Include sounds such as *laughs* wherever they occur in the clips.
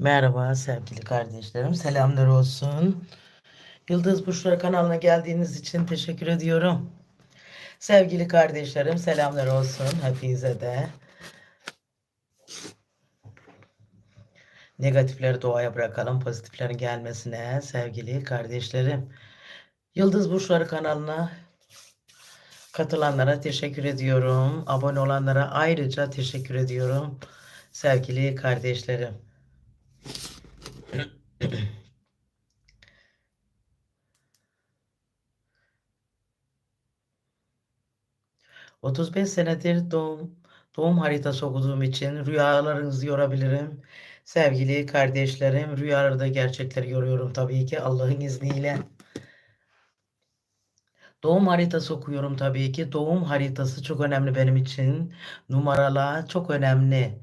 Merhaba sevgili kardeşlerim. Selamlar olsun. Yıldız Burçları kanalına geldiğiniz için teşekkür ediyorum. Sevgili kardeşlerim selamlar olsun hepinize de. Negatifleri doğaya bırakalım, pozitiflerin gelmesine sevgili kardeşlerim. Yıldız Burçları kanalına katılanlara teşekkür ediyorum. Abone olanlara ayrıca teşekkür ediyorum. Sevgili kardeşlerim. 35 senedir doğum doğum haritası okuduğum için rüyalarınızı yorabilirim. Sevgili kardeşlerim, rüyalarda gerçekleri yoruyorum tabii ki Allah'ın izniyle. Doğum haritası okuyorum tabii ki. Doğum haritası çok önemli benim için. Numaralar çok önemli.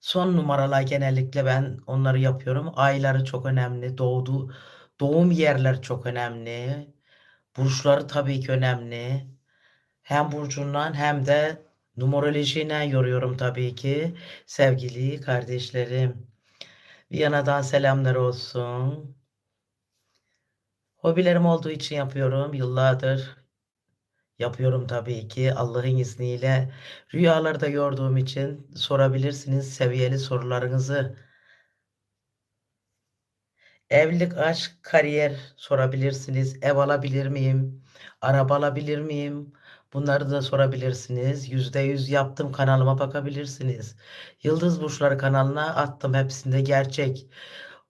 Son numaralar genellikle ben onları yapıyorum. Ayları çok önemli. Doğdu, doğum yerler çok önemli. Burçları tabii ki önemli. Hem burcundan hem de numerolojiyle yoruyorum tabii ki sevgili kardeşlerim. Viyana'dan selamlar olsun. Hobilerim olduğu için yapıyorum. Yıllardır yapıyorum tabii ki Allah'ın izniyle. Rüyalarda gördüğüm için sorabilirsiniz seviyeli sorularınızı. Evlilik, aşk, kariyer sorabilirsiniz. Ev alabilir miyim? Araba alabilir miyim? Bunları da sorabilirsiniz. %100 yaptım kanalıma bakabilirsiniz. Yıldız Burçları kanalına attım hepsinde gerçek.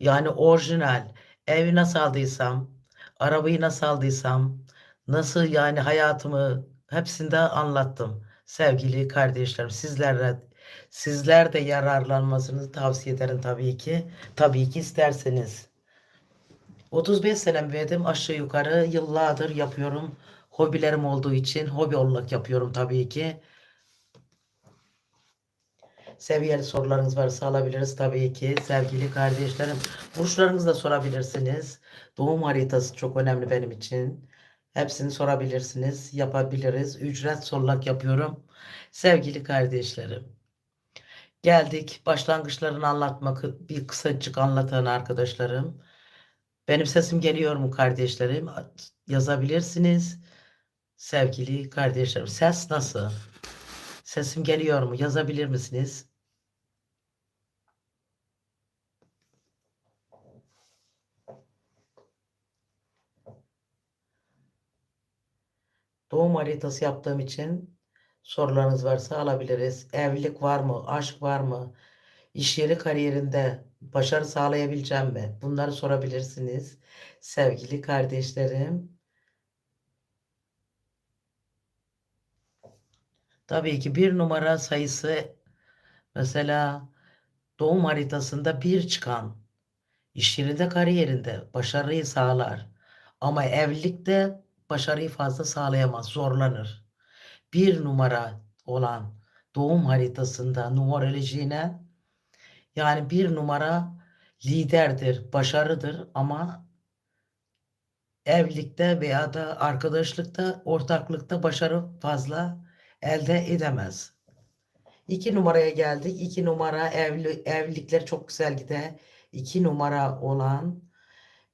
Yani orijinal. Evi nasıl aldıysam, arabayı nasıl aldıysam, nasıl yani hayatımı hepsinde anlattım. Sevgili kardeşlerim sizlerle sizler de yararlanmasını tavsiye ederim tabii ki. Tabii ki isterseniz. 35 senem verdim aşağı yukarı yıllardır yapıyorum. Hobilerim olduğu için hobi olarak yapıyorum tabii ki. Seviyeli sorularınız varsa alabiliriz tabii ki sevgili kardeşlerim. Burçlarınızı da sorabilirsiniz. Doğum haritası çok önemli benim için. Hepsini sorabilirsiniz. Yapabiliriz. Ücret sorular yapıyorum. Sevgili kardeşlerim. Geldik. Başlangıçlarını anlatmak bir kısacık anlatan arkadaşlarım. Benim sesim geliyor mu kardeşlerim? Yazabilirsiniz. Sevgili kardeşlerim. Ses nasıl? Sesim geliyor mu? Yazabilir misiniz? Doğum haritası yaptığım için sorularınız varsa alabiliriz. Evlilik var mı? Aşk var mı? İş yeri kariyerinde başarı sağlayabileceğim mi? Bunları sorabilirsiniz. Sevgili kardeşlerim. Tabii ki bir numara sayısı mesela doğum haritasında bir çıkan iş yerinde kariyerinde başarıyı sağlar. Ama evlilikte başarıyı fazla sağlayamaz, zorlanır. Bir numara olan doğum haritasında numerolojiğine yani bir numara liderdir, başarıdır ama evlilikte veya da arkadaşlıkta, ortaklıkta başarı fazla elde edemez. İki numaraya geldik. İki numara evli, evlilikler çok güzel gider. İki numara olan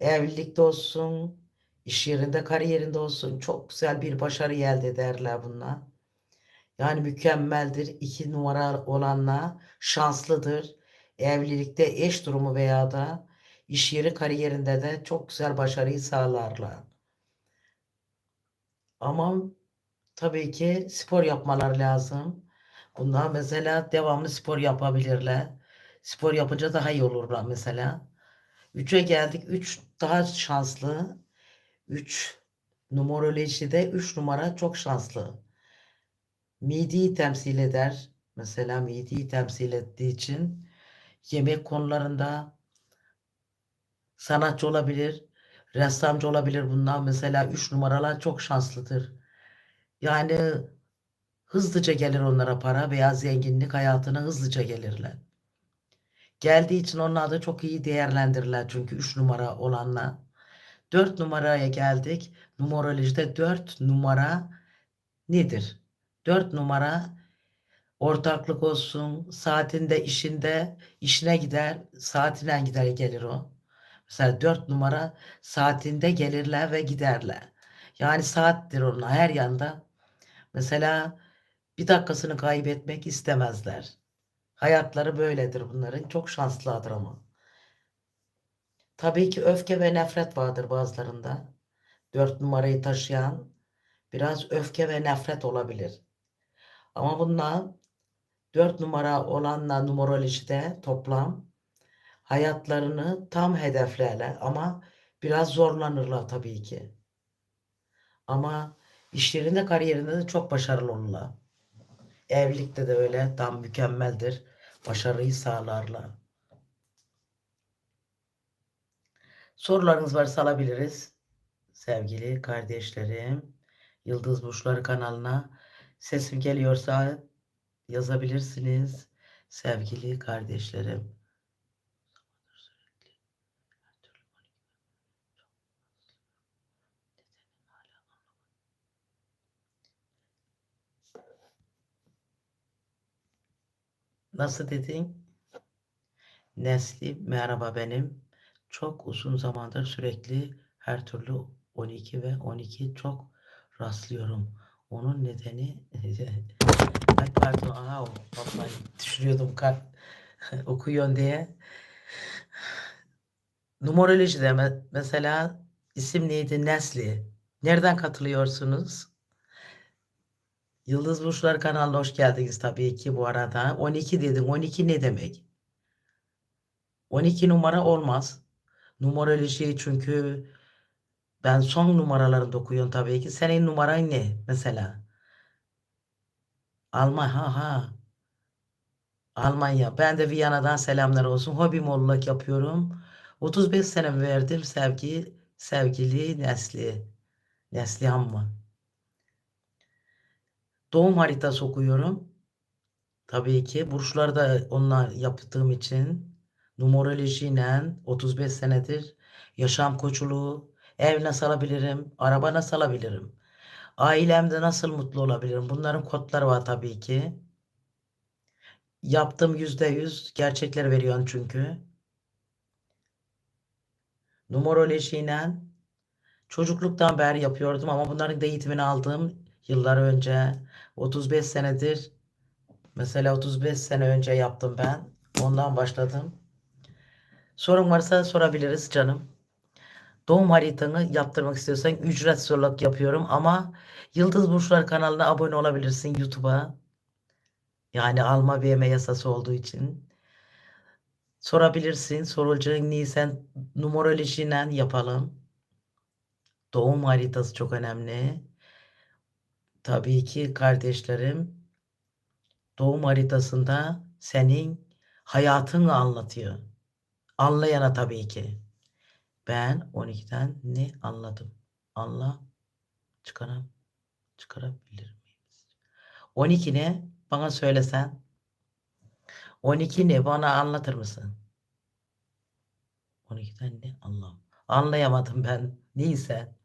evlilikte olsun, iş yerinde, kariyerinde olsun çok güzel bir başarı elde ederler bunlar. Yani mükemmeldir. İki numara olanla şanslıdır. Evlilikte eş durumu veya da iş yeri kariyerinde de çok güzel başarıyı sağlarlar. Ama tabii ki spor yapmalar lazım. Bunlar mesela devamlı spor yapabilirler. Spor yapınca daha iyi olurlar mesela. 3'e geldik. 3 daha şanslı. 3 numerolojide 3 numara çok şanslı. Midiyi temsil eder. Mesela midiyi temsil ettiği için yemek konularında sanatçı olabilir, ressamcı olabilir bunlar. Mesela 3 numaralar çok şanslıdır. Yani hızlıca gelir onlara para veya zenginlik hayatına hızlıca gelirler. Geldiği için onlar da çok iyi değerlendirirler çünkü 3 numara olanlar. 4 numaraya geldik. Numerolojide 4 numara nedir? 4 numara Ortaklık olsun, saatinde, işinde, işine gider, saatinden gider gelir o. Mesela dört numara saatinde gelirler ve giderler. Yani saattir onun her yanda. Mesela bir dakikasını kaybetmek istemezler. Hayatları böyledir bunların. Çok şanslılardır ama. Tabii ki öfke ve nefret vardır bazılarında. Dört numarayı taşıyan biraz öfke ve nefret olabilir. Ama bunlar dört numara olanla numerolojide toplam hayatlarını tam hedeflerler ama biraz zorlanırlar tabii ki. Ama işlerinde kariyerinde de çok başarılı olurlar. Evlilikte de öyle tam mükemmeldir. Başarıyı sağlarlar. Sorularınız varsa alabiliriz. Sevgili kardeşlerim, Yıldız Burçları kanalına sesim geliyorsa yazabilirsiniz. Sevgili kardeşlerim. Nasıl dedin? Nesli merhaba benim. Çok uzun zamandır sürekli her türlü 12 ve 12 çok rastlıyorum. Onun nedeni *laughs* ay pardon aha vallahi düşürüyordum kart *laughs* okuyon diye. Numerolojide me- mesela isim neydi? Nesli. Nereden katılıyorsunuz? Yıldız Burçlar kanalına hoş geldiniz tabii ki bu arada. 12 dedim. 12 ne demek? 12 numara olmaz. Numeroloji çünkü ben son numaralarında okuyorum tabii ki. Senin numaran ne mesela? Alman ha ha. Almanya. Ben de Viyana'dan selamlar olsun. Hobi molluk yapıyorum. 35 sene verdim sevgi sevgili Nesli. Neslihan mı? Doğum haritası okuyorum. Tabii ki burçları da onlar yaptığım için numerolojiyle 35 senedir yaşam koçuluğu, ev nasıl alabilirim, araba nasıl alabilirim, ailemde nasıl mutlu olabilirim. Bunların kodları var tabii ki. Yaptığım yüzde yüz gerçekler veriyorsun çünkü. Numerolojiyle çocukluktan beri yapıyordum ama bunların da eğitimini aldığım yıllar önce 35 senedir mesela 35 sene önce yaptım ben. Ondan başladım. Sorun varsa sorabiliriz canım. Doğum haritanı yaptırmak istiyorsan ücretsiz olarak yapıyorum ama Yıldız Burçlar kanalına abone olabilirsin YouTube'a. Yani alma verme yasası olduğu için. Sorabilirsin. Sorulacağın neysen numerolojiyle yapalım. Doğum haritası çok önemli. Tabii ki kardeşlerim doğum haritasında senin hayatını anlatıyor. Anlayana tabii ki. Ben 12'den ne anladım? Anla çıkaram, çıkarabilir miyiz? 12 ne? Bana söylesen. 12 ne? Bana anlatır mısın? 12'den ne anlam? Anlayamadım ben. Neyse.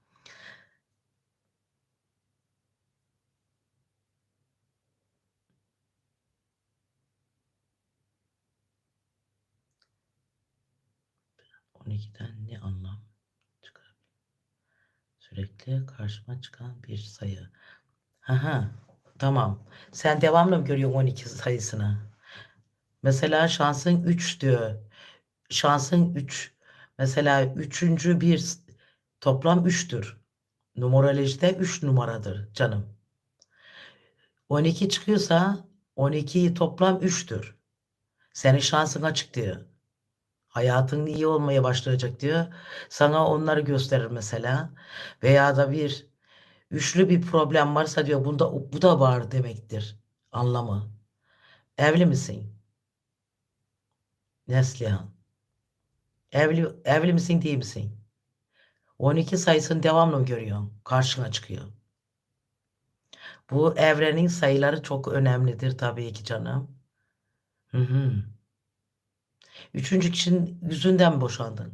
On ikiden ne anlam çıkar? Sürekli karşıma çıkan bir sayı. Aha, tamam. Sen devamlı mı görüyorsun 12 sayısını? Mesela şansın 3 diyor. Şansın 3. Mesela üçüncü bir toplam 3'tür. Numerolojide 3 numaradır canım. 12 çıkıyorsa 12'yi toplam 3'tür. Senin şansın açık diyor. Hayatın iyi olmaya başlayacak diyor. Sana onları gösterir mesela. Veya da bir üçlü bir problem varsa diyor bunda bu da var demektir. Anlamı. Evli misin? Neslihan. Evli, evli misin değil misin? 12 sayısını devamlı görüyorsun? Karşına çıkıyor. Bu evrenin sayıları çok önemlidir tabii ki canım. Hı hı. Üçüncü kişinin yüzünden mi boşandın?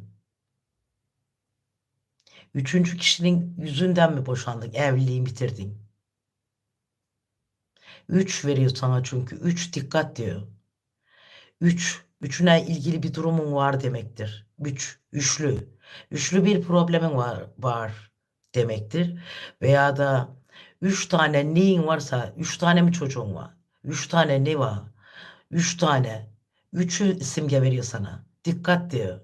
Üçüncü kişinin yüzünden mi boşandın? Evliliği bitirdin. 3 veriyor sana çünkü. 3 dikkat diyor. 3. Üçüne ilgili bir durumun var demektir. 3. Üçlü. Üçlü bir problemin var, var demektir. Veya da 3 tane neyin varsa 3 tane mi çocuğun var? 3 tane ne var? 3 tane. 3'ü simge veriyor sana. Dikkat diyor.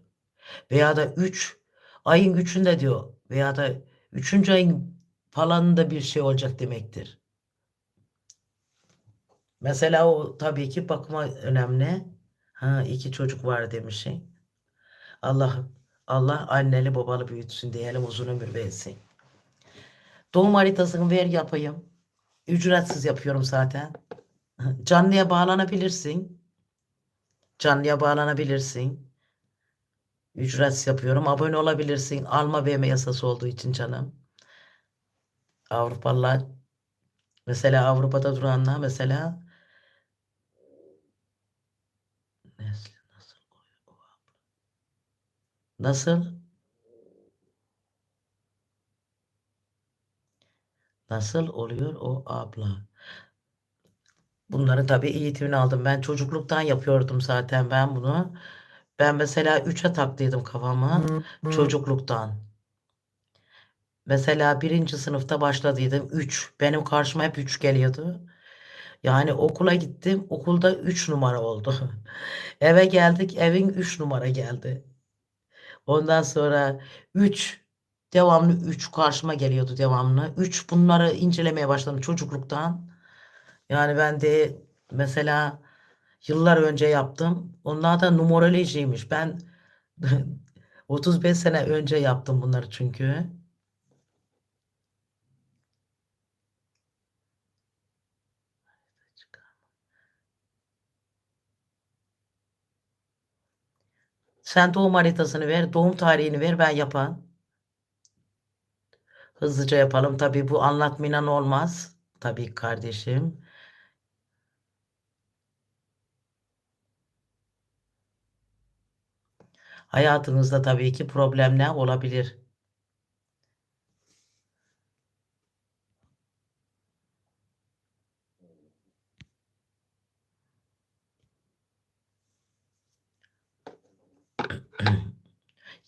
Veya da 3 ayın 3'ünde diyor. Veya da 3. ayın falanında bir şey olacak demektir. Mesela o tabii ki bakıma önemli. Ha iki çocuk var demişsin. Allah Allah anneli babalı büyütsün diyelim uzun ömür versin. Doğum haritasını ver yapayım. Ücretsiz yapıyorum zaten. Canlıya bağlanabilirsin. Canlıya bağlanabilirsin. Ücretsiz yapıyorum. Abone olabilirsin. Alma verme yasası olduğu için canım. Avrupalılar mesela Avrupa'da duranlar mesela? Nasıl? Nasıl oluyor o abla? Bunları tabii eğitimini aldım. Ben çocukluktan yapıyordum zaten ben bunu. Ben mesela 3'e taktıydım kafama çocukluktan. Mesela birinci sınıfta başladıydım 3. Benim karşıma hep 3 geliyordu. Yani okula gittim. Okulda 3 numara oldu. *laughs* Eve geldik. Evin 3 numara geldi. Ondan sonra 3 devamlı 3 karşıma geliyordu devamlı. 3 bunları incelemeye başladım çocukluktan. Yani ben de mesela yıllar önce yaptım. Onlar da numerolojiymiş. Ben *laughs* 35 sene önce yaptım bunları çünkü. Sen doğum haritasını ver, doğum tarihini ver, ben yapan. Hızlıca yapalım. Tabii bu anlatmayla olmaz. Tabii kardeşim. Hayatınızda tabii ki problemler olabilir.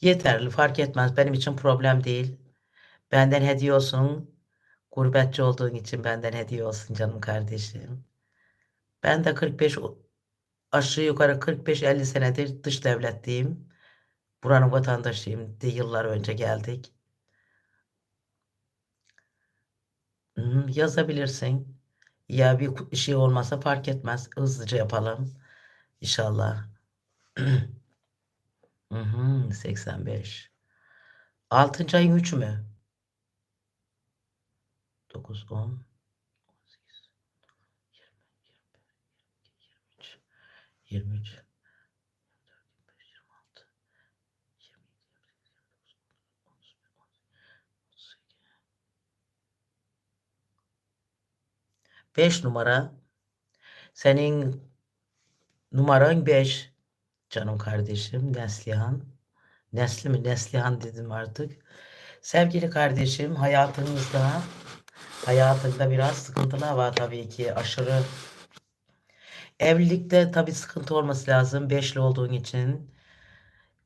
Yeterli fark etmez. Benim için problem değil. Benden hediye olsun. Gurbetçi olduğun için benden hediye olsun canım kardeşim. Ben de 45 o- aşağı yukarı 45-50 senedir dış devletteyim. Buranın vatandaşıyım. De yıllar önce geldik. Hı, yazabilirsin. Ya bir şey olmasa fark etmez. Hızlıca yapalım. İnşallah. *clears throat* Hı hı, 85. 6. ayın 3 mü? 9, 10, 18, 20, 21, 22, 23, 5 numara. Senin numaran 5. Canım kardeşim Neslihan. Nesli mi? Neslihan dedim artık. Sevgili kardeşim hayatınızda hayatında biraz sıkıntılar var tabii ki aşırı. Evlilikte tabii sıkıntı olması lazım. Beşli olduğun için.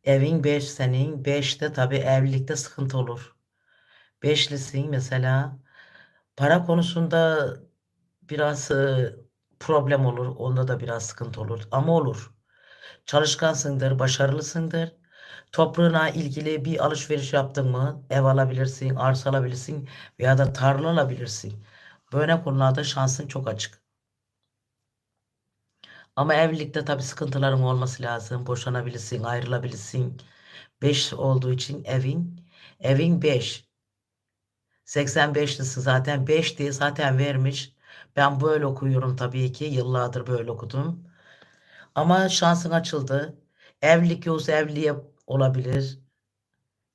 Evin 5 senin. 5'te tabii evlilikte sıkıntı olur. Beşlisin mesela. Para konusunda biraz e, problem olur. Onda da biraz sıkıntı olur. Ama olur. Çalışkansındır, başarılısındır. Toprağına ilgili bir alışveriş yaptın mı ev alabilirsin, arsa alabilirsin veya da tarla alabilirsin. Böyle konularda şansın çok açık. Ama evlilikte tabii sıkıntıların olması lazım. Boşanabilirsin, ayrılabilirsin. 5 olduğu için evin evin 5. 85'lisi zaten 5 diye zaten vermiş. Ben böyle okuyorum tabii ki. Yıllardır böyle okudum. Ama şansın açıldı. Evlilik yoksa evliliğe olabilir.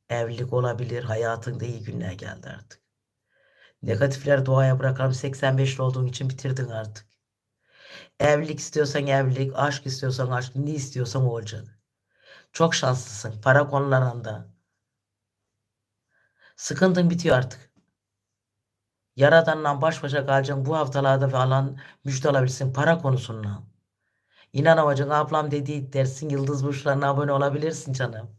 Evlilik olabilir. Hayatında iyi günler geldi artık. Negatifleri doğaya bırakalım. 85'li olduğun için bitirdin artık. Evlilik istiyorsan evlilik, aşk istiyorsan aşk, ne istiyorsan o olacak. Çok şanslısın para konularında. Sıkıntın bitiyor artık. Yaradanla baş başa kalacaksın bu haftalarda falan müjde alabilirsin para konusundan. İnanamayacaksın ablam dediği dersin yıldız burçlarına abone olabilirsin canım.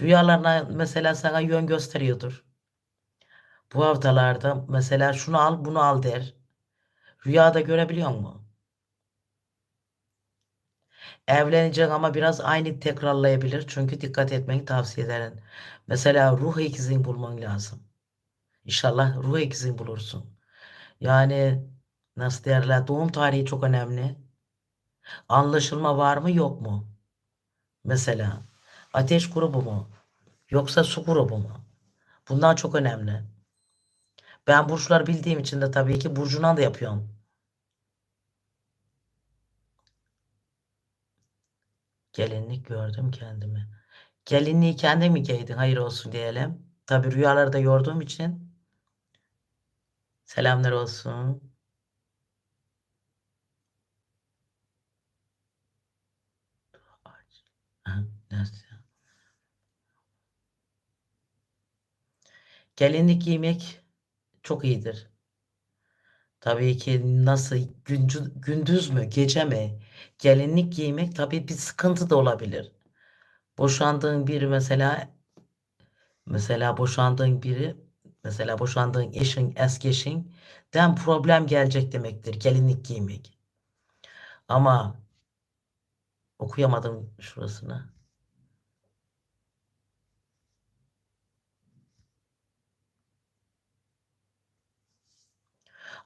Rüyalarına mesela sana yön gösteriyordur. Bu haftalarda mesela şunu al bunu al der. Rüyada görebiliyor musun? Evleneceksin ama biraz aynı tekrarlayabilir. Çünkü dikkat etmeni tavsiye ederim. Mesela ruh ikizini bulman lazım. İnşallah ruh ikizini bulursun. Yani nasıl derler doğum tarihi çok önemli. Anlaşılma var mı yok mu? Mesela ateş grubu mu? Yoksa su grubu mu? Bunlar çok önemli. Ben burçlar bildiğim için de tabii ki burcuna da yapıyorum. Gelinlik gördüm kendimi. Gelinliği kendi mi giydin? Hayır olsun diyelim. Tabii rüyalarda gördüğüm için. Selamlar olsun. Gelinlik giymek çok iyidir. Tabii ki nasıl gündüz, gündüz mü gece mi gelinlik giymek tabii bir sıkıntı da olabilir. Boşandığın biri mesela mesela boşandığın biri mesela boşandığın eşin eski eşinden problem gelecek demektir gelinlik giymek. Ama okuyamadım şurasını.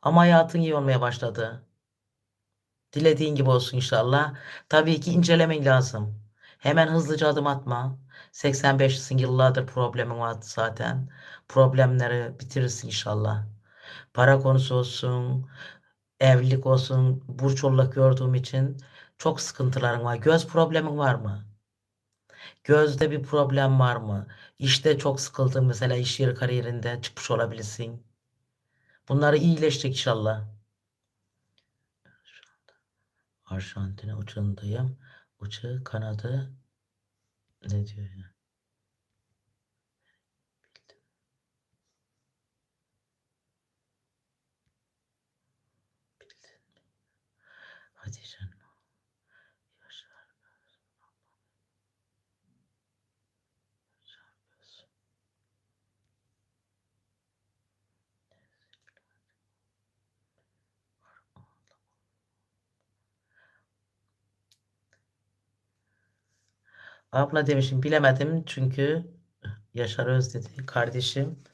Ama hayatın iyi olmaya başladı. Dilediğin gibi olsun inşallah. Tabii ki incelemen lazım. Hemen hızlıca adım atma. 85'sin yıllardır problemin var zaten. Problemleri bitirirsin inşallah. Para konusu olsun, evlilik olsun, burç olarak gördüğüm için çok sıkıntıların var. Göz problemin var mı? Gözde bir problem var mı? İşte çok sıkıldın mesela iş yeri kariyerinde çıkmış olabilirsin. Bunları iyileşecek inşallah. Arjantin'e uçağındayım. Uçağı kanadı ne diyor ya? Abla demişim bilemedim çünkü Yaşar Öz dedi kardeşim.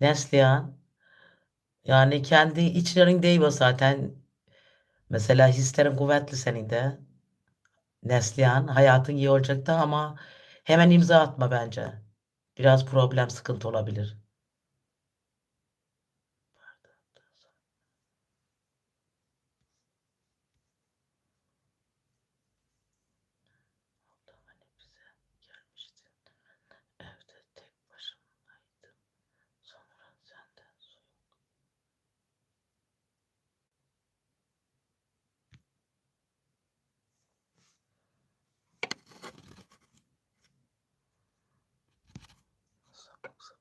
Neslihan yani kendi içlerinde o zaten. Mesela hislerin kuvvetli senin de. Neslihan hayatın iyi olacaktı ama hemen imza atma bence. Biraz problem sıkıntı olabilir. Thanks.